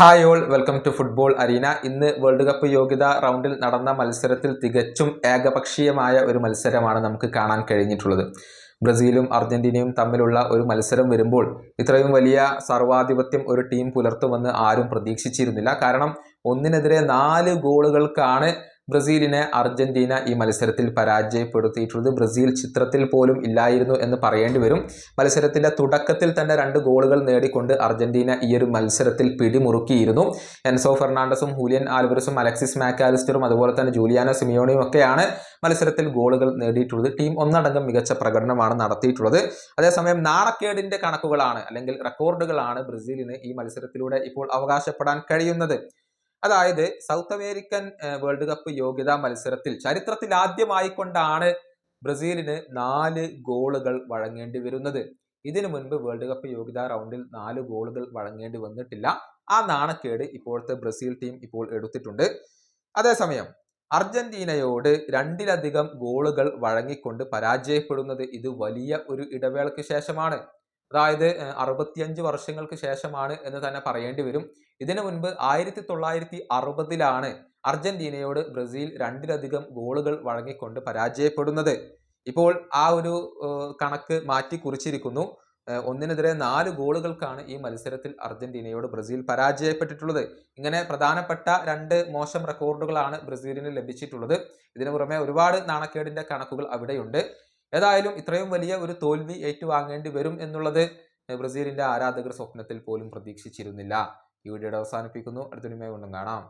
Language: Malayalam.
Hi all welcome to football arena. ഇന്ന് വേൾഡ് കപ്പ് യോഗ്യതാ റൗണ്ടിൽ നടന്ന മത്സരത്തിൽ തികച്ചും ഏകപക്ഷീയമായ ഒരു മത്സരമാണ് നമുക്ക് കാണാൻ കഴിഞ്ഞിട്ടുള്ളത്. ബ്രസീലും അർജന്റീനയും തമ്മിലുള്ള ഒരു മത്സരം വരുമ്പോൾ ഇത്രയും വലിയ സർവാധിപത്യം ഒരു ടീം പുലർത്തുമെന്ന് ആരും പ്രതീക്ഷിച്ചിരുന്നില്ല. കാരണം ഒന്നിനെതിരെ നാല് ഗോളുകൾക്കാണ് ബ്രസീലിനെ അർജന്റീന ഈ മത്സരത്തിൽ പരാജയപ്പെടുത്തിയിട്ടുള്ളത് ബ്രസീൽ ചിത്രത്തിൽ പോലും ഇല്ലായിരുന്നു എന്ന് പറയേണ്ടി വരും. മത്സരത്തിന്റെ തുടക്കത്തിൽ തന്നെ രണ്ട് ഗോളുകൾ നേടിക്കൊണ്ട് അർജന്റീന ഈ ഒരു മത്സരത്തിൽ പിടിമുറുക്കിയിരുന്നു. എൻസോ ഫെർണാണ്ടസും ഹൂലിയൻ ആൽവറസും അലക്സിസ് മാക്കാലിസ്റ്ററും അതുപോലെ തന്നെ ജൂലിയാനോ സിമിയോണിയും ഒക്കെയാണ് മത്സരത്തിൽ ഗോളുകൾ നേടിയിട്ടുള്ളത്. ടീം ഒന്നടങ്കം മികച്ച പ്രകടനമാണ് നടത്തിയിട്ടുള്ളത്. അതേസമയം നാണക്കേടിന്റെ കണക്കുകളാണ് അല്ലെങ്കിൽ റെക്കോർഡുകളാണ് ബ്രസീലിന് ഈ മത്സരത്തിലൂടെ ഇപ്പോൾ അവകാശപ്പെടാൻ കഴിയുന്നത്. അതായത് സൗത്ത് അമേരിക്കൻ വേൾഡ് കപ്പ് യോഗ്യതാ മത്സരത്തിൽ ചരിത്രത്തിൽ ആദ്യമായിക്കൊണ്ടാണ് ബ്രസീലിന് നാല് ഗോളുകൾ വഴങ്ങേണ്ടി വരുന്നത്. ഇതിനു മുൻപ് വേൾഡ് കപ്പ് യോഗ്യതാ റൗണ്ടിൽ നാല് ഗോളുകൾ വഴങ്ങേണ്ടി വന്നിട്ടില്ല. ആ നാണക്കേട് ഇപ്പോഴത്തെ ബ്രസീൽ ടീം ഇപ്പോൾ എടുത്തിട്ടുണ്ട്. അതേസമയം അർജന്റീനയോട് രണ്ടിലധികം ഗോളുകൾ വഴങ്ങിക്കൊണ്ട് പരാജയപ്പെടുന്നത് ഇത് വലിയ ഒരു ഇടവേളയ്ക്ക് ശേഷമാണ്. അതായത് അറുപത്തിയഞ്ച് വർഷങ്ങൾക്ക് ശേഷമാണ് എന്ന് തന്നെ പറയേണ്ടി വരും. ഇതിനു മുൻപ് ആയിരത്തി തൊള്ളായിരത്തി അറുപതിലാണ് അർജന്റീനയോട് ബ്രസീൽ രണ്ടിലധികം ഗോളുകൾ വഴങ്ങിക്കൊണ്ട് പരാജയപ്പെടുന്നത്. ഇപ്പോൾ ആ ഒരു കണക്ക് മാറ്റി കുറിച്ചിരിക്കുന്നു. ഒന്നിനെതിരെ നാല് ഗോളുകൾക്കാണ് ഈ മത്സരത്തിൽ അർജന്റീനയോട് ബ്രസീൽ പരാജയപ്പെട്ടിട്ടുള്ളത്. ഇങ്ങനെ പ്രധാനപ്പെട്ട രണ്ട് മോശം റെക്കോർഡുകളാണ് ബ്രസീലിന് ലഭിച്ചിട്ടുള്ളത്. ഇതിനു പുറമെ ഒരുപാട് നാണക്കേടിന്റെ കണക്കുകൾ അവിടെയുണ്ട്. ഏതായാലും ഇത്രയും വലിയ ഒരു തോൽവി ഏറ്റുവാങ്ങേണ്ടി വരും എന്നുള്ളത് ബ്രസീലിന്റെ ആരാധകർ സ്വപ്നത്തിൽ പോലും പ്രതീക്ഷിച്ചിരുന്നില്ല. ഈ വീഡിയോയുടെ അവസാനിപ്പിക്കുന്നു. അടുത്തൊരുമയെ കൊണ്ടും കാണാം.